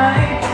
ใจ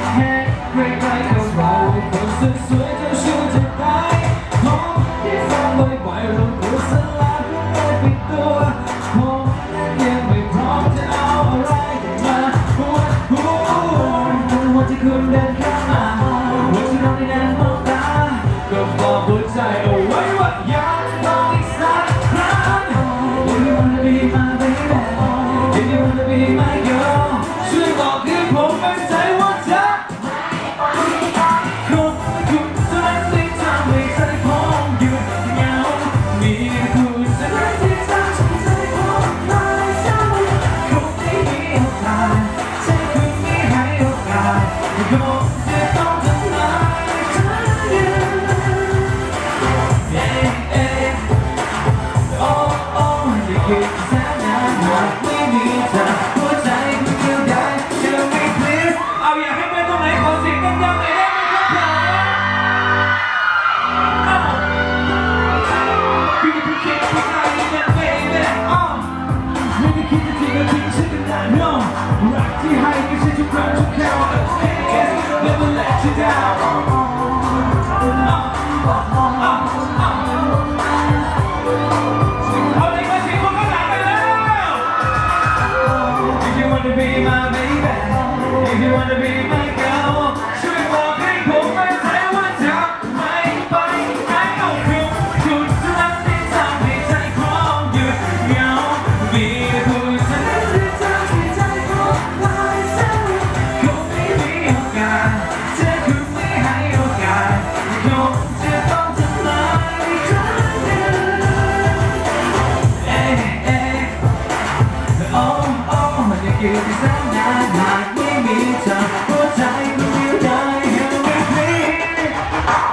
แสนนานหากไม่มีเธอหัวใจมันยังได้ยังไม่พลี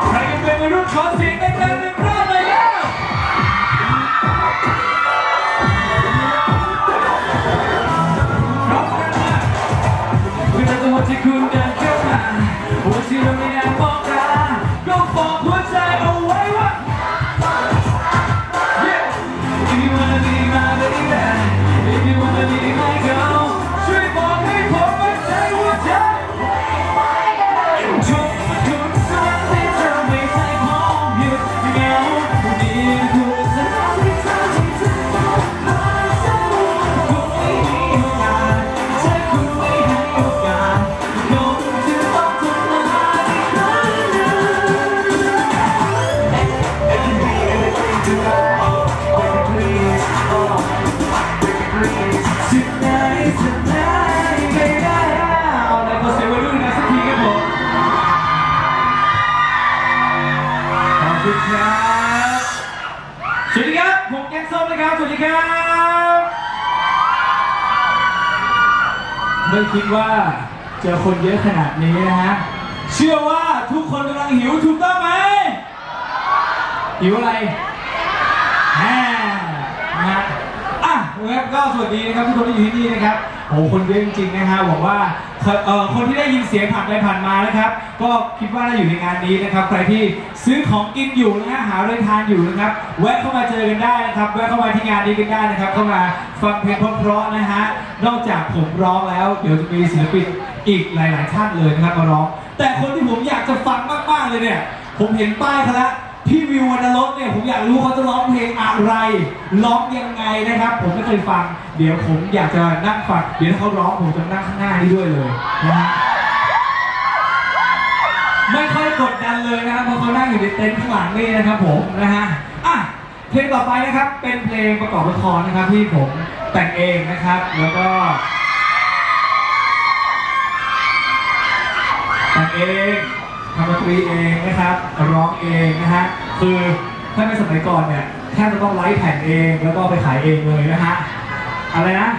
ใครยังเป็นคนรุ่นขอเสียงดังๆหนึ่งรอบเลยแล้ว พร้อมกันนะคือในจัวที่คุณเดินเข้ามาหัวที่เราไม่ คุณครับ สวัสดีครับ ผมแกงส้มนะครับ สวัสดีครับ ไม่คิดว่าเจอคนเยอะขนาดนี้นะฮะ เชื่อว่าทุกคนกำลังหิวถูกต้องไหม หิวอะไรแฮ่นะฮะอะนะครับก็สวัสดีนะครับทุกคนที่อยู่ที่นี่นะครับโอ้โหคนเยอะจริงๆนะฮะหวังว่า เอ่อคนที่ได้ยินเสียงผ่านไปผ่านมานะครับ ก็คิดว่าน่าอยู่ในงานนี้นะครับ ใครที่ซื้อของกินอยู่นะฮะหาอะไรทานอยู่นะครับ แวะเข้ามาเจอกันได้นะครับ แวะเข้ามาที่งานนี้กันได้นะครับ เข้ามาฟังเพลงเพราะๆนะฮะ นอกจากผมร้องแล้ว เดี๋ยวจะมีศิลปินอีกหลาย ๆ ท่านเลยนะครับมาร้อง แต่คนที่ผมอยากจะฟังมากๆเลยเนี่ย ผมเห็นป้ายเขาแล้ว พี่วิววรรณรสเนี่ยผมอยากรู้เขาจะร้องเพลงอะไรร้องยังไงนะครับ ผมไม่เคยฟัง เดี๋ยวผมอยากจะนั่งฟังเดี๋ยวถ้าเขาร้องผมจะนั่งข้างหน้านี้ด้วยเลยนะฮะไม่ค่อยกดดันเลยนะครับเพราะเขานั่งอยู่ในเต็นท์ข้างหลังนี่นะครับผมนะฮะอะเพลงต่อไปนะครับเป็นเพลงประกอบละครนะครับที่ผมแต่งเองนะครับ แล้วก็แต่งเองทำดนตรีเองนะครับ ร้องเองนะฮะ คือถ้าในสมัยก่อนเนี่ยแทบจะต้องไลฟ์แผ่นเองแล้วก็ไปขายเองเลยนะฮะอะไรนะ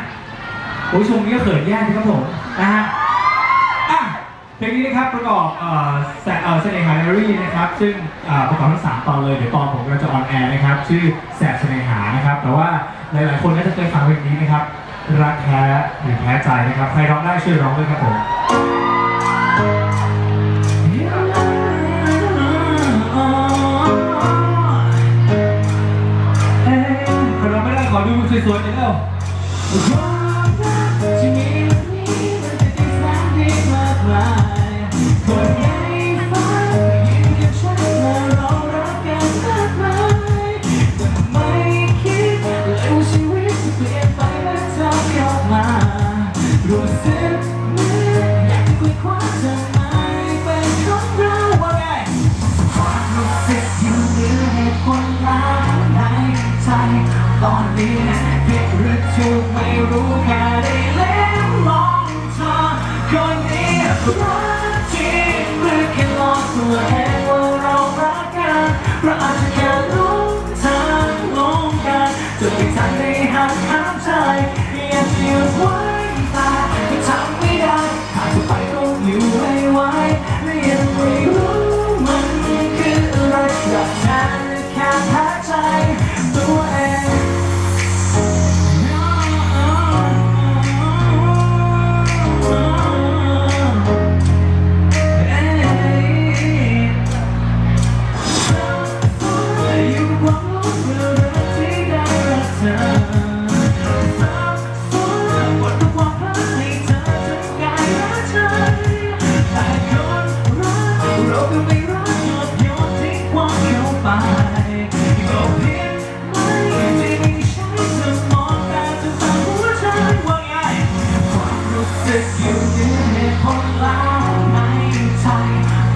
โอ้ยชมนี้ก็เขินแย่ที่ครับผมนะฮะอะเพลงนี้นะครับประกอบเอ่อแสเอ่อเสน่หาไดอารี่นะครับ ซึ่งอ่อประกอบทั้งสามตอนเลยเดี๋ยวตอนผมก็จะออนแอร์นะครับ ชื่อแสบเสน่หานะครับ แต่ว่าหลายๆคนน่าจะเคยฟังเพลงนี้นะครับรักแท้หรือแพ้ใจนะครับใครร้องได้ช่วยร้องด้วยครับผม ว อ รู้สึกอยู่เหนือเหตุผลแล้วในใจ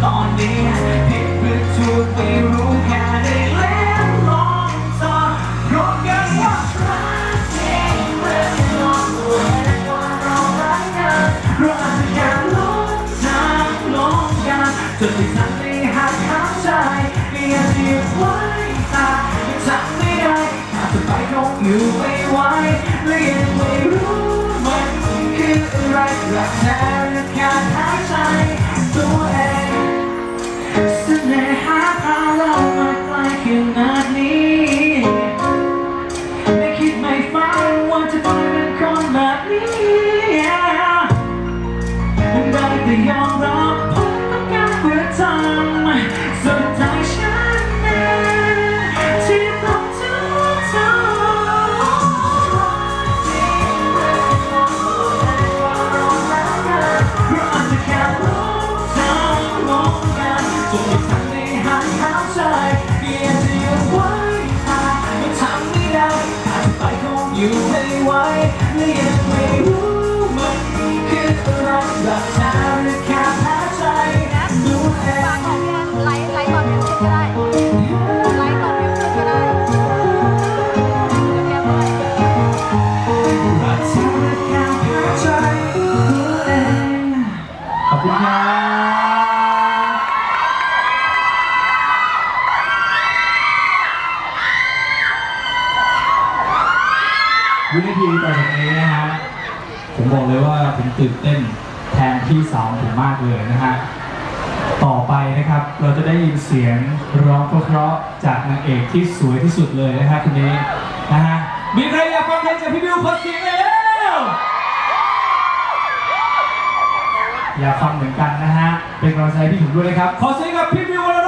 ตอนนี้ผิดหรือถูกไม่รู้แค่ได้เล่นลองเธอรู้กันว่ารักจริงหรือแค่หลอกตัวเองว่าเรารักกันเราอาจจะแค่หลงทางลงกันจนไม่ ใจอยากจะยุดไว้แต่ก็ทำไม่ได้อาจไปคงอยู่ไม่ไหวและยังไม่รู้มันคืออะไรรักแท้ วินาทีต่อจากนี้นะฮะผมบอกเลยว่าผมตื่นเต้นแทนพี่สาวผมมากเลยนะฮะต่อไปนะครับเราจะได้ยินเสียงร้องเพราะๆจากนางเอกที่สวยที่สุดเลยนะฮะคนนี้นะฮะมีใครอยากฟังเพลงจากพี่บิวขอเสียงเลยแล้วอยากฟังเหมือนกันนะฮะเป็นกำลังใจพี่ผมด้วยนะครับขอเสียงกับพี่บิววร